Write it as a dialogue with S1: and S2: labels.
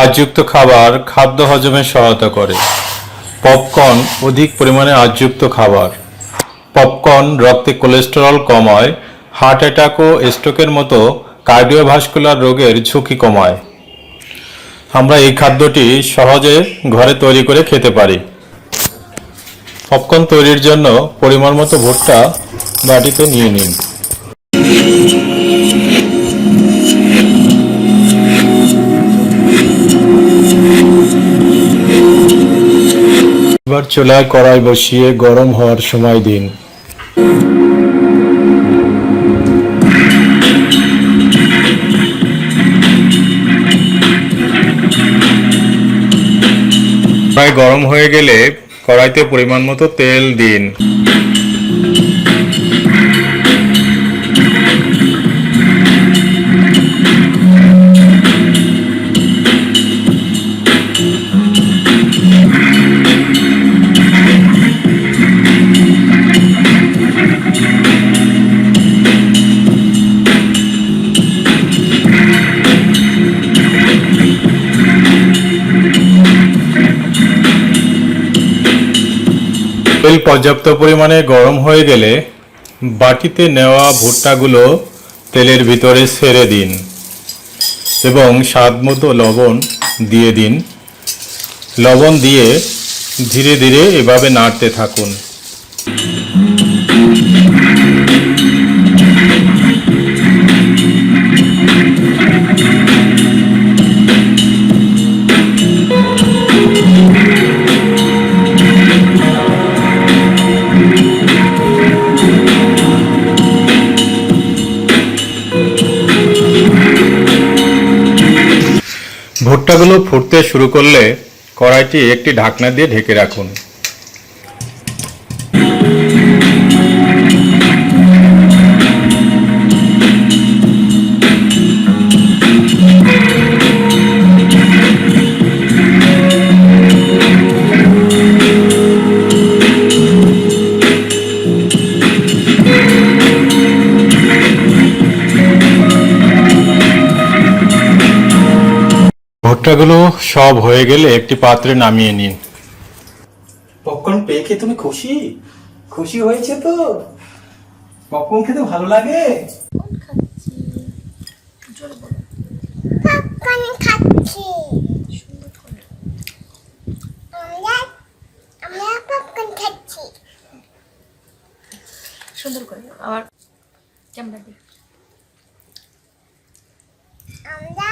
S1: আঁশযুক্ত খাবার খাদ্য হজমে সহায়তা করে। পপকর্ন অধিক পরিমাণে আঁশযুক্ত খাবার। পপকর্ন রক্তে কোলেস্টেরল কমায় হার্ট অ্যাটাক ও স্ট্রোকের মতো কার্ডিওভাস্কুলার রোগের ঝুঁকি কমায় আমরা এই খাদ্যটি সহজে ঘরে তৈরি করে খেতে পারি। পপকর্ন তৈরির জন্য পরিমাণ মতো ভুট্টা বাটিতে নিয়ে নিন। এবার চুলায় কড়াই বসিয়ে গরম হওয়ার সময় দিন। প্রায় গরম হয়ে গেলে কড়াইতে পরিমাণ মতো তেল দিন। তেল পর্যাপ্ত পরিমাণে গরম হয়ে গেলে বাটিতে নেওয়া ভুট্টাগুলো তেলের ভিতরে ছেড়ে দিন এবং স্বাদ মতো লবণ দিয়ে দিন। লবণ দিয়ে ধীরে ধীরে এভাবে নাড়তে থাকুন। ভুট্টাগুলো ফুটতে শুরু করলে কড়াইটি একটি ঢাকনা দিয়ে ঢেকে রাখুন। ভুট্টাগুলো সব হয়ে গেলে একটি পাত্রে নামিয়ে নিন।
S2: পপকর্ন পেয়ে কি তুমি খুশি? খুশি হয়েছে তো? পপকর্ন খেতে ভালো লাগে?
S3: সুন্দর করে আবার ক্যামেরা
S4: আমরা